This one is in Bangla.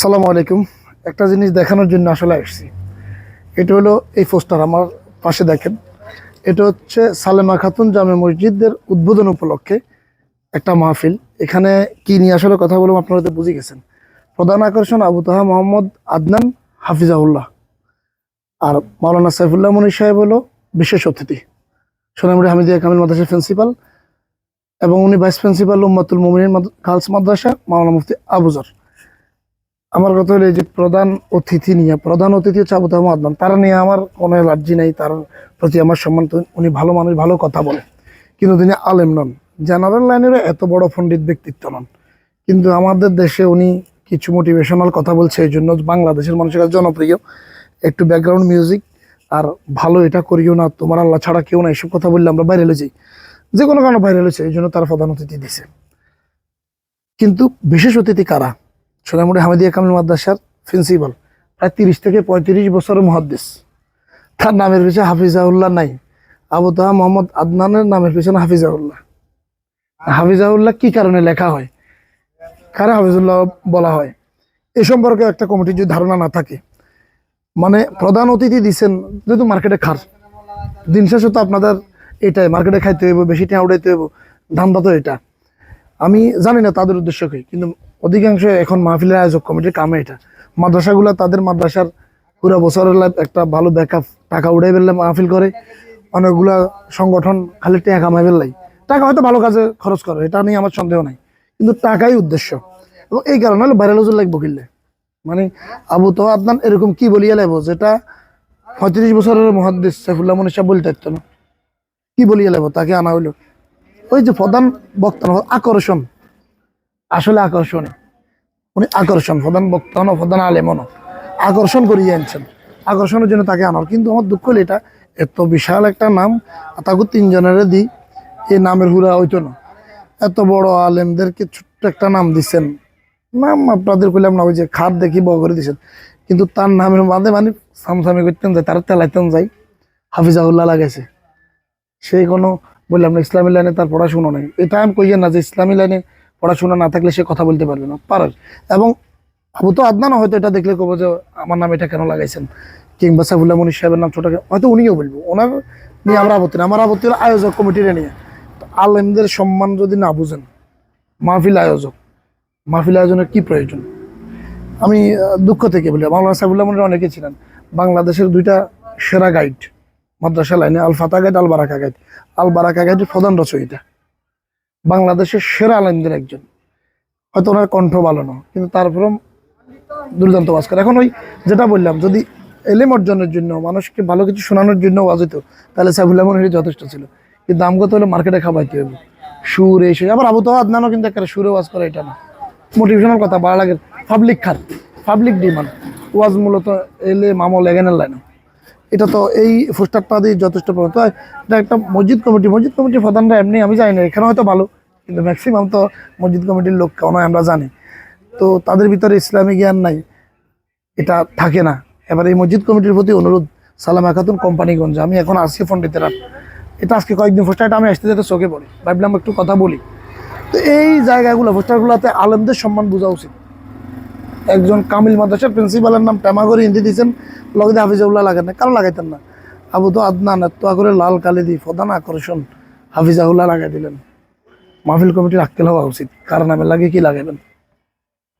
আসসালামু আলাইকুম। একটা জিনিস দেখানোর জন্য আসলে আসছি। এটা হলো এই পোস্টার আমার পাশে দেখেন। এটা হচ্ছে সালেমা খাতুন জামে মসজিদের উদ্বোধন উপলক্ষে একটা মাহফিল। এখানে কি নিয়ে আসলে কথা বলব আপনারা তো বুঝে গেছেন। প্রধান আকর্ষণ আবু তাহা মোহাম্মদ আদনান হাফিজাউল্লাহ আর মাওলানা সাইফুল্লাহ মনির সাহেব হলো বিশেষ অতিথি। সোনামুড়ি হামিদিয়া কামিল মাদ্রাসার প্রিন্সিপাল এবং উনি vice principal Ummatul Mominin girls Madrasa মাওলানা মুফতি আবুজর আমার কথা হলো এই যে প্রধান অতিথি নিয়ে, প্রধান অতিথি হচ্ছে আবু আদনান। তারা নিয়ে আমার কোনো অ্যালার্জি নেই, তার প্রতি আমার সম্মান উনি ভালো মানুষ, ভালো কথা বলে কিন্তু তিনি আলেম নন। জেনারেল লাইনেরও এত বড় পণ্ডিত ব্যক্তিত্ব নন। কিন্তু আমাদের দেশে উনি কিছু মোটিভেশনাল কথা বলছে, এই জন্য বাংলাদেশের মানুষের কাছে জনপ্রিয়। একটু ব্যাকগ্রাউন্ড মিউজিক আর ভালো এটা করিও না, তোমার আল্লাহ ছাড়া কেউ না এসব কথা বললে আমরা বাইরে যাই যে কোনো কারণে বাইরে হয়েছে, এই জন্য তারা প্রধান অতিথি দিছে। কিন্তু বিশেষ অতিথি কারা? সোনামুড়ি হামিদিয়া কামিল মাদ্রাসার প্রিন্সিপাল। প্রায় তিরিশ থেকে পঁয়ত্রিশ বছরের মহাদ্দেশ তার নামের পিছনে হাফিজাউল্লাহ নাই। আবু তাহা মোহাম্মদ আদনানের নামের পিছনে হাফিজাউল্লাহ। হাফিজাউল্লাহ কি কারণে লেখা হয়? কারা হাফিজুল্লাহ বলা হয়? এ সম্পর্কে একটা কমিটির যদি ধারণা না থাকে মানে প্রধান অতিথি দিচ্ছেন যেহেতু মার্কেটে খার। দিন শেষে তো আপনাদের এটাই, মার্কেটে খাইতে হইব, বেশি টাকা উঠাইতে হইব, ধান্দা তো এটা। আমি জানি না তাদের উদ্দেশ্য কি, কিন্তু অধিকাংশ এখন মাহফিলের আয়োজক কমিটির কামে এটা। মাদ্রাসাগুলো তাদের মাদ্রাসার পুরো বছরের একটা ভালো ব্যাকআপ টাকা উড়াই ফেললে মাহফিল করে, অনেকগুলা সংগঠন খালি টাকা কামাই ফেললাই। টাকা হয়তো ভালো কাজে খরচ করে, এটা নিয়ে আমার সন্দেহ নাই। কিন্তু টাকাই উদ্দেশ্য। এবং এই কারণে হলো ভাইরাল হুজুর লাগবো কিনলে। মানে আবু তো আপনার এরকম কি বলিয়া লাগবো যেটা পঁয়ত্রিশ বছরের মহাদ্দেশ সাইফুল্লাহ সাহেব বলতে পারতো না কি বলিয়া লাগবো তাকে আনা হইল। ওই যে প্রধান বক্তা, আকর্ষণ। আসলে আকর্ষণ। উনি আকর্ষণ, প্রধান বক্তা না, প্রধান আলেমন আকর্ষণ করিয়ে আনছেন। আকর্ষণের জন্য তাকে আনার। কিন্তু আমার দুঃখ হলো এটা, এত বিশাল একটা নাম তাকে তিনজনের দিই এই নামের হুরা হইতো না। এত বড় আলেমদেরকে ছোট্ট একটা নাম দিচ্ছেন নাম আপনাদের কইলাম না, ওই যে খাপ দেখি বড় করে দিচ্ছেন কিন্তু তার নামের মাঝে মানে সামসামি করতেন যায়, তারা তেলাইতেন যায়। হাফিজাউল্লাহ লাগাইছে। সেই কোনো বললাম না, ইসলামী লাইনে তার পড়াশুনো নেই। এটা আমি কইয়ে না যে ইসলামী লাইনে পড়াশোনা না থাকলে সে কথা বলতে পারবে না। পারে এবং আবু তো আদনানও হয়তো এটা দেখলে কবো যে, আমার নাম এটা কেন লাগাইছেন? কিংবা সাইফুল্লাহ মনির সাহেবের নাম ছোটকে হয়তো উনিও বলব। ওনার নিয়ে আমরা আপত্তি না। আমার আপত্তি হলো আয়োজক কমিটির নিয়ে। আলেমদের সম্মান যদি না বুঝেন, মাহফিল আয়োজক। মাহফিল আয়োজনের কি প্রয়োজন? আমি দুঃখ থেকে বলি, মাওলানা সাইফুল্লাহ মনির অনেকে ছিলেন। বাংলাদেশের দুইটা সেরা গাইড মাদ্রাসা লাইনে আল ফাতা গাইড আল বারাকা গাইড আল বারাকা গাইডের প্রধান রচয়িতা। বাংলাদেশের সেরা আলেমদের একজন। হয়তো ওনার কণ্ঠ ভালো না, কিন্তু তারপরেও দুর্দান্ত ওয়াজ করে। এখন ওই যেটা বললাম, যদি এলেম অর্জনের জন্য, মানুষকে ভালো কিছু শোনানোর জন্য ওয়াজ হতো তাহলে সাইফুল্লাহ মনির যথেষ্ট ছিল। কিন্তু আমগত হলে মার্কেটে খাবাইতে হবে সুর এসে আবার আবু তো আদনানও কিন্তু একটা সুরে ওয়াজ করে, এটা না। মোটিভেশনাল কথা ভালো লাগে পাবলিক খার পাবলিক ডিমান্ড ওয়াজ মূলত এলে মামল এগেনের লাইন। এটা তো এই পোস্টারটা দিয়ে যথেষ্ট প্রমাণ। তো এটা একটা মসজিদ কমিটি, মসজিদ কমিটির প্রধানরা এমনি, আমি জানি না এখানে হয়তো ভালো, কিন্তু ম্যাক্সিমাম তো মসজিদ কমিটির লোক কেউ আমরা জানি। তো তাদের ভিতরে ইসলামী জ্ঞান নাই, এটা থাকে না। এবার এই মসজিদ কমিটির প্রতি অনুরোধ, সালাম খাতুন কোম্পানিগঞ্জ, আমি এখন আসছি হাট। এটা আজকে কয়েকদিন পোস্টারটা আমি আসতে যেতে চোখে পড়ে, ভাবলাম একটু কথা বলি। তো এই জায়গাগুলো পোস্টারগুলোতে আলেমদের সম্মান বোঝা উচিত। একজন কামিল মাদ্রাসার প্রিন্সিপালের নাম টেমাগরি হিন্দি দিয়েছেন। লগে হাফিজাউল্লাহ লাগেন না। কারও লাগাইতেন না। আবু তো আদনান এত করে লাল কালি দি প্রধান আকর্ষণ হাফিজাউল্লাহ লাগাই দিলেন। মাহফিল কমিটির আক্কেল হওয়া উচিত। কার নামে লাগে কি লাগাবেন